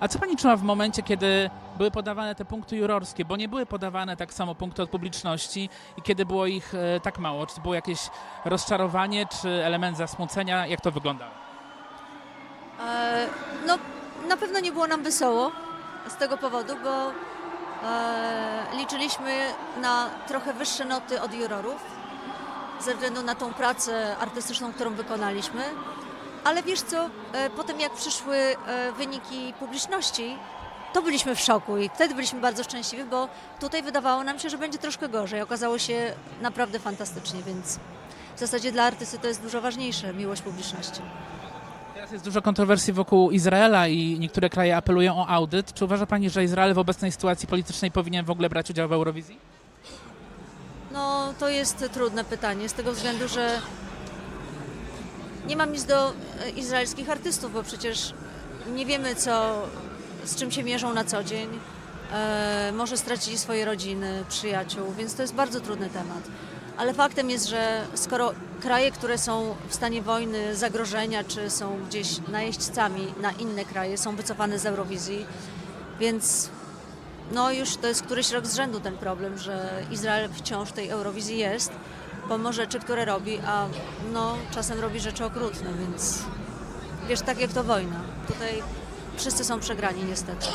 A co pani czuła w momencie, kiedy były podawane te punkty jurorskie, bo nie były podawane tak samo punkty od publiczności i kiedy było ich e, tak mało? Czy było jakieś rozczarowanie, czy element zasmucenia? Jak to wyglądało? E, no, na pewno nie było nam wesoło z tego powodu, bo e, liczyliśmy na trochę wyższe noty od jurorów ze względu na tą pracę artystyczną, którą wykonaliśmy. Ale wiesz co, e, po tym jak przyszły e, wyniki publiczności, to byliśmy w szoku i wtedy byliśmy bardzo szczęśliwi, bo tutaj wydawało nam się, że będzie troszkę gorzej. Okazało się naprawdę fantastycznie, więc w zasadzie dla artysty to jest dużo ważniejsze, miłość publiczności. Teraz jest dużo kontrowersji wokół Izraela i niektóre kraje apelują o audyt. Czy uważa pani, że Izrael w obecnej sytuacji politycznej powinien w ogóle brać udział w Eurowizji? No, to jest trudne pytanie, z tego względu, że nie mam nic do e, izraelskich artystów, bo przecież nie wiemy, co, z czym się mierzą na co dzień. E, może stracili swoje rodziny, przyjaciół, więc to jest bardzo trudny temat. Ale faktem jest, że skoro kraje, które są w stanie wojny, zagrożenia, czy są gdzieś najeźdźcami na inne kraje, są wycofane z Eurowizji, więc no już to jest któryś rok z rzędu ten problem, że Izrael wciąż tej Eurowizji jest, pomimo rzeczy, które robi, a no czasem robi rzeczy okrutne, więc wiesz, tak jak to wojna. Tutaj wszyscy są przegrani niestety.